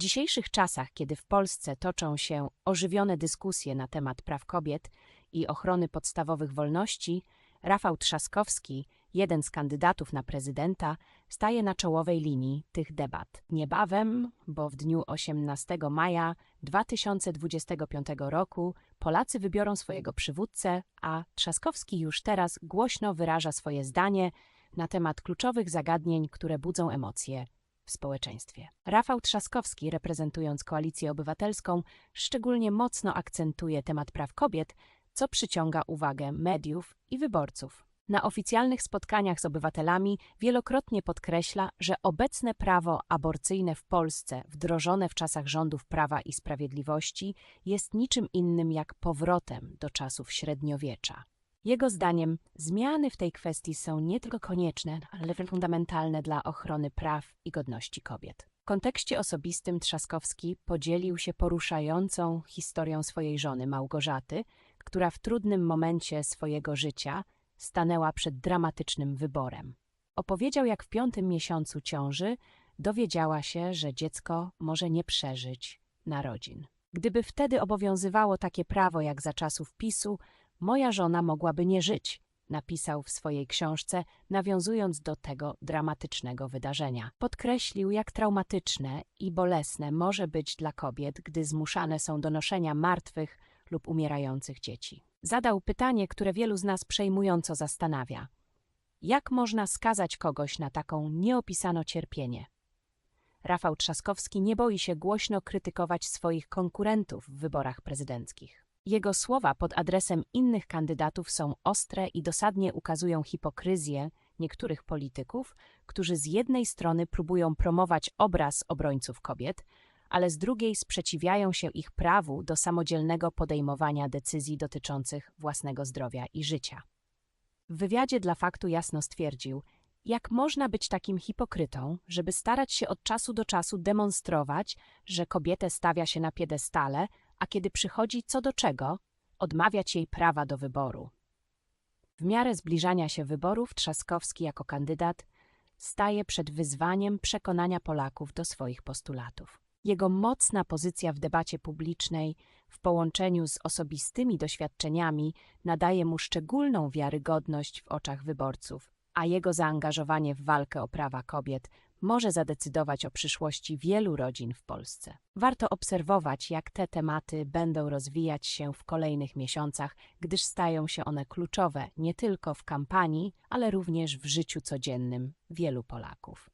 dzisiejszych czasach, kiedy w Polsce toczą się ożywione dyskusje na temat praw kobiet i ochrony podstawowych wolności, Rafał Trzaskowski, jeden z kandydatów na prezydenta, staje na czołowej linii tych debat. Niebawem, bo w dniu 18 maja 2025 roku Polacy wybiorą swojego przywódcę, a Trzaskowski już teraz głośno wyraża swoje zdanie na temat kluczowych zagadnień, które budzą emocje w społeczeństwie. Rafał Trzaskowski, reprezentując Koalicję Obywatelską, szczególnie mocno akcentuje temat praw kobiet, co przyciąga uwagę mediów i wyborców. Na oficjalnych spotkaniach z obywatelami wielokrotnie podkreśla, że obecne prawo aborcyjne w Polsce, wdrożone w czasach rządów Prawa i Sprawiedliwości, jest niczym innym jak powrotem do czasów średniowiecza. Jego zdaniem zmiany w tej kwestii są nie tylko konieczne, ale fundamentalne dla ochrony praw i godności kobiet. W kontekście osobistym Trzaskowski podzielił się poruszającą historią swojej żony Małgorzaty, która w trudnym momencie swojego życia stanęła przed dramatycznym wyborem. Opowiedział, jak w piątym miesiącu ciąży dowiedziała się, że dziecko może nie przeżyć narodzin. Gdyby wtedy obowiązywało takie prawo jak za czasów PiSu, moja żona mogłaby nie żyć, napisał w swojej książce, nawiązując do tego dramatycznego wydarzenia. Podkreślił, jak traumatyczne i bolesne może być dla kobiet, gdy zmuszane są do noszenia martwych lub umierających dzieci. Zadał pytanie, które wielu z nas przejmująco zastanawia. Jak można skazać kogoś na taką nieopisano cierpienie? Rafał Trzaskowski nie boi się głośno krytykować swoich konkurentów w wyborach prezydenckich. Jego słowa pod adresem innych kandydatów są ostre i dosadnie ukazują hipokryzję niektórych polityków, którzy z jednej strony próbują promować obraz obrońców kobiet, ale z drugiej sprzeciwiają się ich prawu do samodzielnego podejmowania decyzji dotyczących własnego zdrowia i życia. W wywiadzie dla faktu jasno stwierdził, jak można być takim hipokrytą, żeby starać się od czasu do czasu demonstrować, że kobietę stawia się na piedestale, a kiedy przychodzi co do czego, odmawiać jej prawa do wyboru. W miarę zbliżania się wyborów Trzaskowski jako kandydat staje przed wyzwaniem przekonania Polaków do swoich postulatów. Jego mocna pozycja w debacie publicznej w połączeniu z osobistymi doświadczeniami nadaje mu szczególną wiarygodność w oczach wyborców, a jego zaangażowanie w walkę o prawa kobiet może zadecydować o przyszłości wielu rodzin w Polsce. Warto obserwować, jak te tematy będą rozwijać się w kolejnych miesiącach, gdyż stają się one kluczowe nie tylko w kampanii, ale również w życiu codziennym wielu Polaków.